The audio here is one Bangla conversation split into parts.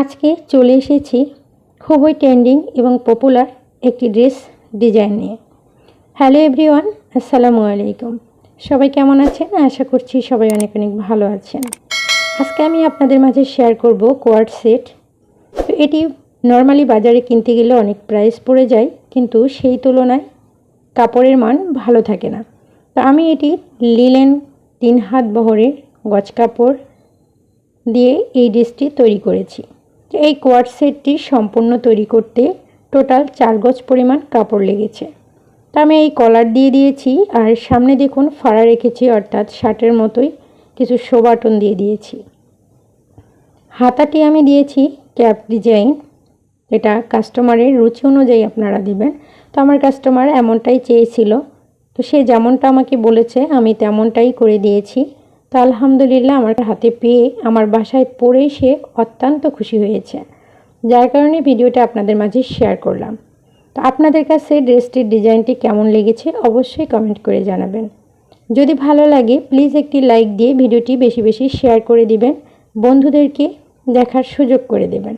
আজকে চলে এসেছি খুবই ট্রেন্ডিং এবং পপুলার একটি ড্রেস ডিজাইন নিয়ে। হ্যালো এভরিওয়ান, আসসালামু আলাইকুম। সবাই কেমন আছেন? আশা করছি সবাই অনেক অনেক ভালো আছেন। আজকে আমি আপনাদের মাঝে শেয়ার করব কোয়ার্ড সেট তো এটি নর্মালি বাজারে কিনতে গেলে অনেক প্রাইস পড়ে যায়, কিন্তু সেই তুলনায় কাপড়ের মান ভালো থাকে না। তো আমি এটি লিলেন তিন হাত বহরের গজ কাপড় দিয়ে এই ড্রেসটি তৈরি করেছি। এই কোয়ার্ড সেটটি সম্পূর্ণ তৈরি করতে টোটাল চার গজ পরিমাণ কাপড় লেগেছে। তা আমি এই কলার দিয়ে দিয়েছি আর সামনে দেখুন ফাড়া রেখেছি, অর্থাৎ শার্টের মতোই কিছু শো বাটন দিয়ে দিয়েছি। হাতাটি আমি দিয়েছি ক্যাপ ডিজাইন, এটা কাস্টমারের রুচি অনুযায়ী আপনারা দিবেন। তো আমার কাস্টমার এমনটাই চেয়েছিল, তো সে যেমনটা আমাকে বলেছে, আমি তেমনটাই করে দিয়েছি। তো আলহামদুলিল্লাহ আমার হাতে পেয়ে আমার বাসায় পড়ে সে অত্যন্ত খুশি হয়েছে। যার কারণে ভিডিওটা আপনাদের মাঝে শেয়ার করলাম। তো আপনাদের কাছে ড্রেসটির ডিজাইনটি কেমন লেগেছে অবশ্যই কমেন্ট করে জানাবেন। যদি ভালো লাগে প্লিজ একটি লাইক দিয়ে ভিডিওটি বেশি বেশি শেয়ার করে দিবেন। বন্ধুদেরকে দেখার সুযোগ করে দেবেন।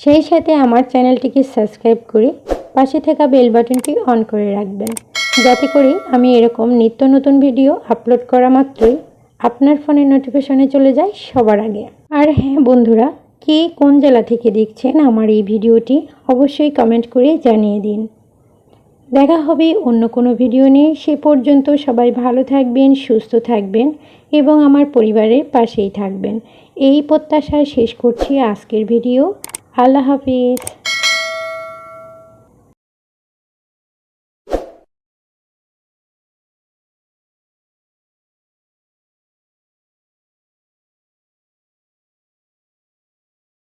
সেই সাথে আমার চ্যানেলটিকে সাবস্ক্রাইব করে পাশে থাকা বেল বাটনটি অন করে রাখবেন। যাতে করে আমি এরকম নিত্য নতুন ভিডিও আপলোড করা মাত্রই আপনার ফোনের নোটিফিকেশনে চলে যায় সবার আগে। আর হ্যাঁ বন্ধুরা, কে কোন জেলা থেকে দেখছেন আমার এই ভিডিওটি অবশ্যই কমেন্ট করে জানিয়ে দিন। দেখা হবে অন্য কোনো ভিডিও নিয়ে। সে পর্যন্ত সবাই ভালো থাকবেন, সুস্থ থাকবেন এবং আমার পরিবারের পাশেই থাকবেন। এই প্রত্যাশায় শেষ করছি আজকের ভিডিও। আল্লাহ হাফিজ।